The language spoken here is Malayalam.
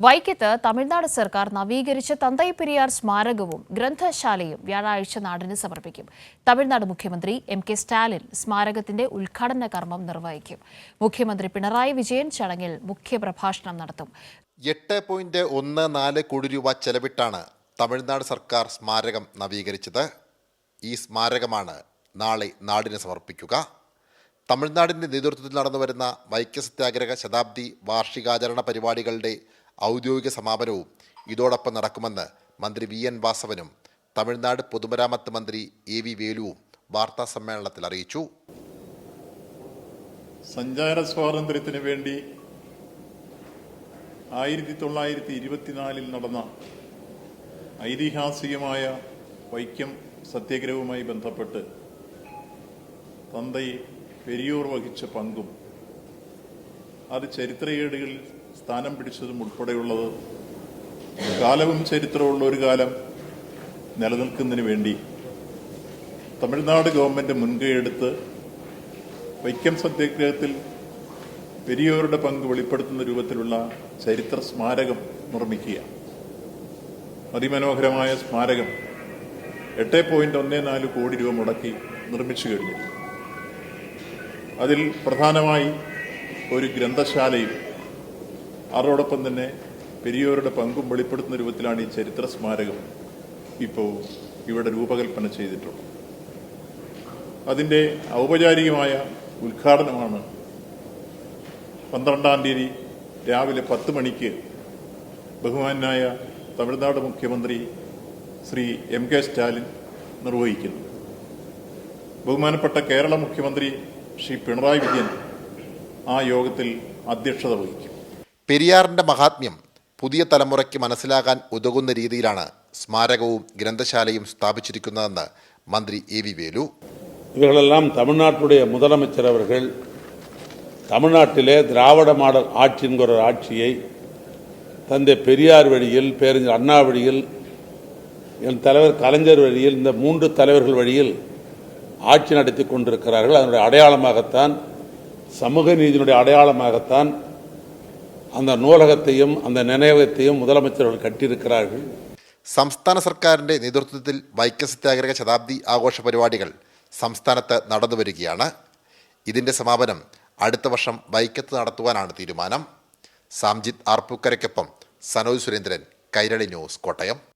വൈക്കത്ത് തമിഴ്നാട് സർക്കാർ നവീകരിച്ച തന്തൈ പെരിയാർ സ്മാരകവും ഗ്രന്ഥശാലയും വ്യാഴാഴ്ച നാടിന് സമർപ്പിക്കും. തമിഴ്നാട് മുഖ്യമന്ത്രി എം കെ സ്റ്റാലിൻ സ്മാരകത്തിന്റെ ഉദ്ഘാടന കർമ്മം നിർവഹിക്കും. മുഖ്യമന്ത്രി പിണറായി വിജയൻ ചടങ്ങിൽ മുഖ്യപ്രഭാഷണം നടത്തും. എട്ട് പോയിന്റ് ഒന്ന് നാല് കോടി രൂപ ചെലവിട്ടാണ് തമിഴ്നാട് സർക്കാർ സ്മാരകം നവീകരിച്ചത്. ഈ സ്മാരകമാണ് നാളെ നാടിന് സമർപ്പിക്കുക. തമിഴ്നാടിന്റെ നേതൃത്വത്തിൽ നടന്നുവരുന്ന വൈക്യ സത്യാഗ്രഹ ശതാബ്ദി വാർഷികാചരണ പരിപാടികളുടെ ഔദ്യോഗിക സമാപനവും ഇതോടൊപ്പം നടക്കുമെന്ന് മന്ത്രി വി എൻ വാസവനും തമിഴ്നാട് പൊതുമരാമത്ത് മന്ത്രി എ വി വേലുവും വാർത്താ സമ്മേളനത്തിൽ അറിയിച്ചു. സഞ്ചാര സ്വാതന്ത്ര്യത്തിന് വേണ്ടി ആയിരത്തി തൊള്ളായിരത്തി ഇരുപത്തിനാലിൽ നടന്ന ഐതിഹാസികമായ വൈക്കം സത്യഗ്രഹവുമായി ബന്ധപ്പെട്ട് തന്തൈ പെരിയൂർ വഹിച്ച പങ്കും അത് ചരിത്രയേടുകളിൽ സ്ഥാനം പിടിച്ചതും ഉൾപ്പെടെയുള്ളത് കാലവും ചരിത്രമുള്ള ഒരു കാലം നിലനിൽക്കുന്നതിന് വേണ്ടി തമിഴ്നാട് ഗവൺമെന്റ് മുൻകൈയെടുത്ത് വൈക്കം സത്യാഗ്രഹത്തിൽ പെരിയോരുടെ പങ്ക് വെളിപ്പെടുത്തുന്ന രൂപത്തിലുള്ള ചരിത്ര സ്മാരകം നിർമ്മിക്കുക അതിമനോഹരമായ സ്മാരകം എട്ട് പോയിന്റ് ഒന്ന് നാല് കോടി രൂപ മുടക്കി നിർമ്മിച്ചു കഴിഞ്ഞു. അതിൽ പ്രധാനമായി ഒരു ഗ്രന്ഥശാലയും അതോടൊപ്പം തന്നെ പെരിയോരുടെ പങ്കും വെളിപ്പെടുത്തുന്ന രൂപത്തിലാണ് ഈ ചരിത്ര സ്മാരകം ഇപ്പോൾ ഇവിടെ രൂപകൽപ്പന ചെയ്തിട്ടുള്ളത്. അതിന്റെ ഔപചാരികമായ ഉദ്ഘാടനമാണ് പന്ത്രണ്ടാം തീയതി രാവിലെ പത്ത് മണിക്ക് ബഹുമാനായ തമിഴ്നാട് മുഖ്യമന്ത്രി ശ്രീ എം കെ സ്റ്റാലിൻ നിർവഹിക്കുന്നു. ബഹുമാനപ്പെട്ട കേരള മുഖ്യമന്ത്രി ശ്രീ പിണറായി വിജയൻ ആ യോഗത്തിൽ അധ്യക്ഷത വഹിക്കും. പെരിയാറിന്റെ മഹാത്മ്യം പുതിയ തലമുറയ്ക്ക് മനസ്സിലാകാൻ ഉതകുന്ന രീതിയിലാണ് സ്മാരകവും ഗ്രന്ഥശാലയും സ്ഥാപിച്ചിരിക്കുന്നതെന്ന് മന്ത്രി എ വി വേലു இவர்களெல்லாம் தமிழ்நாட்டுடைய முதலமைச்சர் அவர்கள் தமிழ்நாட்டிலே திராவிட மாடல் ஆட்சி என்கிற ஒரு ஆட்சியை தந்தை பெரியார் வழியில் பேரறிஞர் அண்ணா வழியில் என் தலைவர் கலைஞர் வழியில் இந்த மூன்று தலைவர்கள் வழியில் ஆட்சி நடத்தி கொண்டிருக்கிறார்கள் அதனுடைய அடையாளமாகத்தான் சமூக நீதியினுடைய அடையாளமாகத்தான் அந்த நூலகத்தையும் அந்த நினைவகத்தையும் முதலமைச்சர்கள் கட்டியிருக்கிறார்கள் സംസ്ഥാന സർക്കാരിന്റെ നേതൃത്വത്തിൽ വൈക്കം സത്യാഗ്രഹ ശതാബ്ദി ആഘോഷ പരിപാടികൾ സംസ്ഥാനത്ത് നടന്നുവരികയാണ് ഇതിന്റെ സമാപനം അടുത്ത വർഷം വൈക്കത്ത് നടത്തുവാനാണ് തീരുമാനം സാംജിത് ആർപ്പൂക്കരയ്ക്കൊപ്പം സനോജ് സുരേന്ദ്രൻ കൈരളി ന്യൂസ് കോട്ടയം